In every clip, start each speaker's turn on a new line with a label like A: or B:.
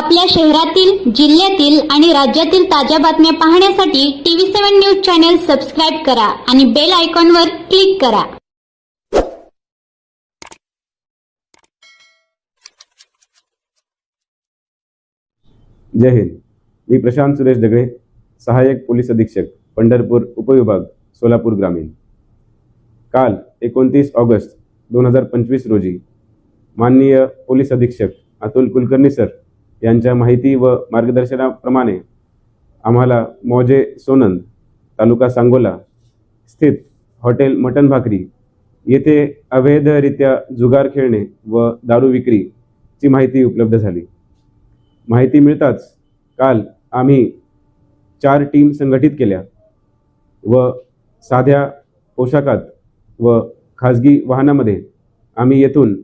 A: आपल्या शहरातील जिल्ह्यातील आणि राज्यातील ताज्या बातम्या पाहण्यासाठी TV seven news channel subscribe करा आणि बेल आयकॉनवर क्लिक करा.
B: जय हिंद. मी प्रशांत सुरेश दगडे सहाय्यक पोलीस अधीक्षक पंढरपूर उपविभाग सोलापूर ग्रामीण. काल एकोणतीस ऑगस्ट दोन हजार पंचवीस रोजी माननीय पोलीस अधीक्षक अतुल कुलकर्णी सर यांच्या माहिती व मार्गदर्शनाप्रमाणे आम्हाला मौजे सोनंद तालुका सांगोला स्थित हॉटेल मटण भाकरी येथे अवैधरित्या जुगार खेळणे व दारू विक्रीची माहिती उपलब्ध झाली. माहिती मिळताच काल आम्ही चार टीम संघटित केल्या व साध्या पोशाखात व खाजगी वाहनामध्ये आम्ही येथून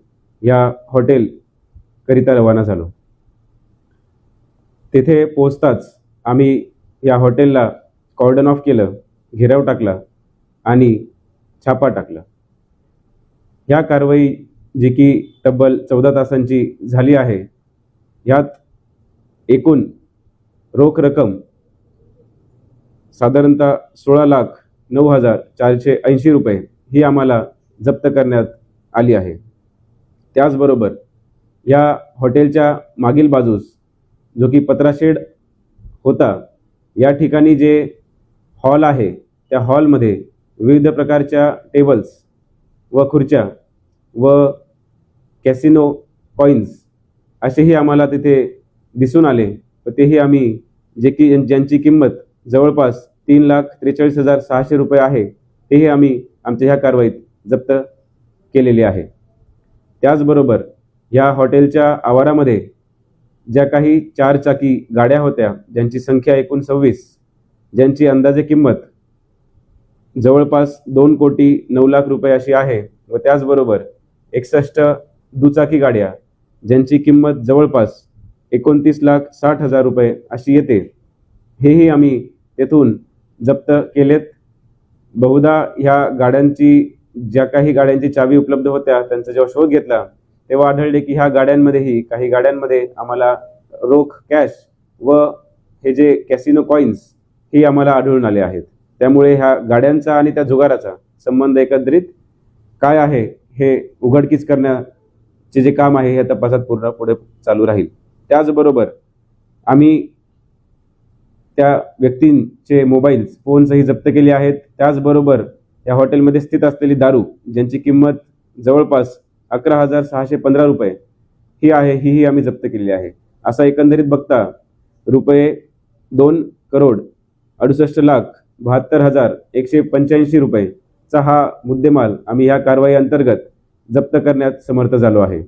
B: या हॉटेलकरिता रवाना झालो. तेथे पोचताच आम्ही या हॉटेलला कॉर्डन ऑफ केलं घेराव टाकला आणि छापा टाकला. ह्या कारवाई जी की तब्बल चौदा तासांची झाली आहे यात एकूण रोख रक्कम साधारणतः सोळा लाख नऊ हजार चारशे ऐंशी रुपये ही आम्हाला जप्त करण्यात आली आहे. त्याचबरोबर या हॉटेलच्या मागील बाजूस जो की पत्राशेड होता या ठिकाणी जे हॉल आहे त्या हॉलमध्ये विविध प्रकारच्या टेबल्स व खुर्च्या व कॅसिनो कॉईन्स असेही आम्हाला तिथे दिसून आले व तेही आम्ही जे की ज्यांची किंमत जवळपास तीन लाख त्रेचाळीस हजार सहाशे रुपये आहे तेही आम्ही आमच्या ह्या कारवाईत जप्त केलेले आहे. त्याचबरोबर या हॉटेलच्या आवारामध्ये ज्या काही चार चाकी गाड्या होत्या ज्यांची संख्या एकूण सव्वीस ज्यांची अंदाजे किंमत जवळपास दोन कोटी नऊ लाख रुपये अशी आहे व त्याचबरोबर एकसष्ट दुचाकी गाड्या ज्यांची किंमत जवळपास एकोणतीस लाख साठ हजार रुपये अशी येते. हेही आम्ही तेथून जप्त केलेत. बहुधा ह्या गाड्यांची ज्या काही गाड्यांची चावी उपलब्ध होत्या त्यांचा जेव्हा शोध घेतला तेव्हा आढळले की ह्या गाड्यांमध्येही काही गाड्यांमध्ये आम्हाला रोख कॅश व हे जे कॅसिनो कॉईन्स ही आम्हाला आढळून आले आहेत. त्यामुळे ह्या गाड्यांचा आणि त्या जुगाराचा संबंध एकत्रित काय आहे हे उघडकीस करण्याचे जे काम आहे हे तपासात पूर्ण पुढे चालू राहील. त्याचबरोबर आम्ही त्या व्यक्तींचे मोबाईल्स फोन्सही जप्त केले आहेत. त्याचबरोबर या हॉटेलमध्ये स्थित असलेली दारू ज्यांची किंमत जवळपास अकरा हजार सहाशे पंधरा रुपये. ही आहे हीही आम्ही जप्त केलेली आहे. असा एकंदरीत बघता रुपये दोन करोड अडुसष्ट लाख बहात्तर हजार एकशे पंच्याऐंशी रुपयेचा हा मुद्देमाल आम्ही या कारवाई अंतर्गत जप्त करण्यात समर्थ झालो आहे.